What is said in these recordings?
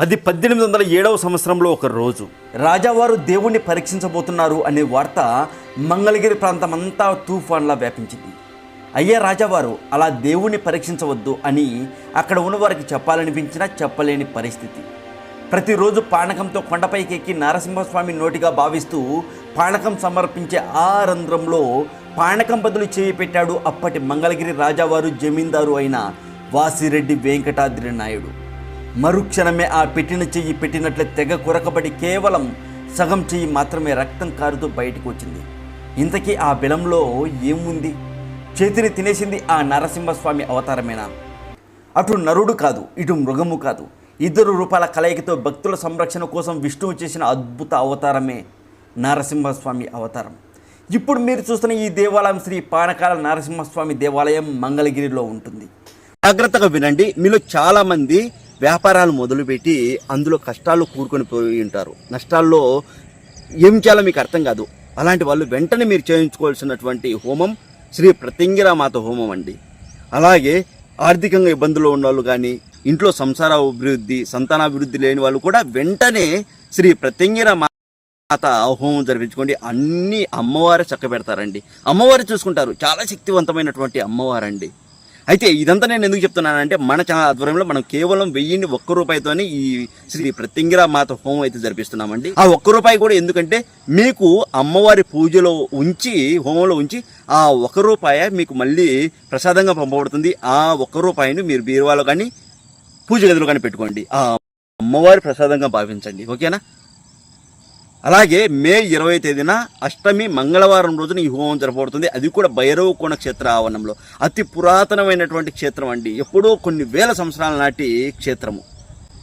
అది పద్దెనిమిది వందల ఏడవ సంవత్సరంలో ఒక రోజు. రాజావారు దేవుణ్ణి పరీక్షించబోతున్నారు అనే వార్త మంగళగిరి ప్రాంతమంతా తుఫాన్లా వ్యాపించింది. అయ్యా రాజావారు అలా దేవుణ్ణి పరీక్షించవద్దు అని అక్కడ ఉన్నవారికి చెప్పాలనిపించినా చెప్పలేని పరిస్థితి. ప్రతిరోజు పానకంతో కొండపైకి ఎక్కి నరసింహస్వామి నోటిగా భావిస్తూ పానకం సమర్పించే ఆ రంధ్రంలో పానకం బదులు చేయి పెట్టాడు అప్పటి మంగళగిరి రాజావారు జమీందారు అయిన వాసిరెడ్డి వెంకటాద్రి నాయుడు. మరుక్షణమే ఆ పెట్టిన చెయ్యి పెట్టినట్లే తెగ కొరకబడి కేవలం సగం చెయ్యి మాత్రమే రక్తం కారుతూ బయటకు వచ్చింది. ఇంతకీ ఆ బిలంలో ఏముంది? చేతిని తినేసింది ఆ నరసింహస్వామి అవతారమేనా? అటు నరుడు కాదు ఇటు మృగము కాదు. ఇద్దరు రూపాల కలయికతో భక్తుల సంరక్షణ కోసం విష్ణువు చేసిన అద్భుత అవతారమే నరసింహస్వామి అవతారం. ఇప్పుడు మీరు చూస్తున్న ఈ దేవాలయం శ్రీ పానకాల నరసింహస్వామి దేవాలయం మంగళగిరిలో ఉంటుంది. జాగ్రత్తగా వినండి మీలో చాలామంది వ్యాపారాలు మొదలుపెట్టి అందులో కష్టాలు కూరుకొని పోయి ఉంటారు. నష్టాల్లో ఏం చేయాలో మీకు అర్థం కాదు. అలాంటి వాళ్ళు వెంటనే మీరు చేయించుకోవాల్సినటువంటి హోమం శ్రీ ప్రతింగిరామాత హోమం అండి. అలాగే ఆర్థికంగా ఇబ్బందులు ఉన్న వాళ్ళు కానీ ఇంట్లో సంసార అభివృద్ధి సంతానాభివృద్ధి లేని వాళ్ళు కూడా వెంటనే శ్రీ ప్రతింగిరామాత మాత హోమం జరిపించుకోండి. అన్ని అమ్మవారే చక్క పెడతారండి అమ్మవారు చూసుకుంటారు. చాలా శక్తివంతమైనటువంటి అమ్మవారండి. అయితే ఇదంతా నేను ఎందుకు చెప్తున్నానంటే మన ఛానల్ ఆధ్వర్యంలో మనం కేవలం వెయ్యిని ఒక్క రూపాయితోనే ఈ శ్రీ ప్రత్యంగిరా మాత హోమం అయితే జరిపిస్తున్నామండి. ఆ ఒక్క రూపాయి కూడా ఎందుకంటే మీకు అమ్మవారి పూజలో ఉంచి హోమంలో ఉంచి ఆ ఒక్క రూపాయ మీకు మళ్ళీ ప్రసాదంగా పంపబడుతుంది. ఆ ఒక్క రూపాయిని మీరు బీరువాలో కానీ పూజ గదిలో కానీ పెట్టుకోండి. ఆ అమ్మవారి ప్రసాదంగా భావించండి. ఓకేనా? అలాగే మే ఇరవై తేదీన అష్టమి మంగళవారం రోజున ఈ హోమం జరపబడుతుంది. అది కూడా భైరవ కోణ క్షేత్ర ఆవరణంలో. అతి పురాతనమైనటువంటి క్షేత్రం అండి. ఎప్పుడో కొన్ని వేల సంవత్సరాల నాటి క్షేత్రము.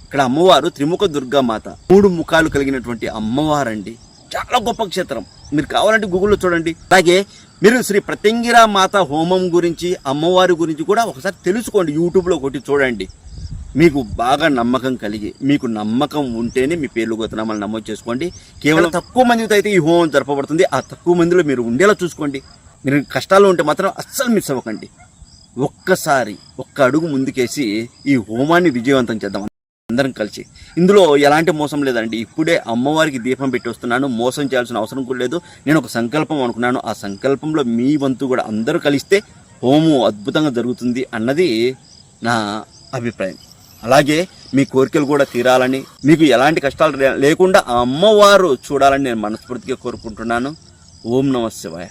ఇక్కడ అమ్మవారు త్రిముఖ దుర్గామాత మూడు ముఖాలు కలిగినటువంటి అమ్మవారండి. చాలా గొప్ప క్షేత్రం. మీరు కావాలంటే గూగుల్లో చూడండి. అలాగే మీరు శ్రీ ప్రత్యంగిరా మాత హోమం గురించి అమ్మవారి గురించి కూడా ఒకసారి తెలుసుకోండి. యూట్యూబ్లో కొట్టి చూడండి. మీకు బాగా నమ్మకం కలిగి మీకు నమ్మకం ఉంటేనే మీ పేర్లు గోతనామాలు నమోదు చేసుకోండి. కేవలం తక్కువ మందితో అయితే ఈ హోమం జరపబడుతుంది. ఆ తక్కువ మందిలో మీరు ఉండేలా చూసుకోండి. మీరు కష్టాలు ఉంటే మాత్రం అస్సలు మిస్ అవ్వకండి. ఒక్కసారి ఒక్క అడుగు ముందుకేసి ఈ హోమాన్ని విజయవంతం చేద్దాం. అందరం కలిసి. ఇందులో ఎలాంటి మోసం లేదండి. ఇప్పుడే అమ్మవారికి దీపం పెట్టి వస్తున్నాను. మోసం చేయాల్సిన అవసరం కూడా లేదు. నేను ఒక సంకల్పం అనుకున్నాను. ఆ సంకల్పంలో మీ వంతు కూడా అందరూ కలిస్తే హోమం అద్భుతంగా జరుగుతుంది అన్నది నా అభిప్రాయం. అలాగే మీ కోరికలు కూడా తీరాలని మీకు ఎలాంటి కష్టాలు లే- లేకుండా ఆ అమ్మవారు చూడాలని నేను మనస్ఫూర్తిగా కోరుకుంటున్నాను. ఓం నమ శివాయ.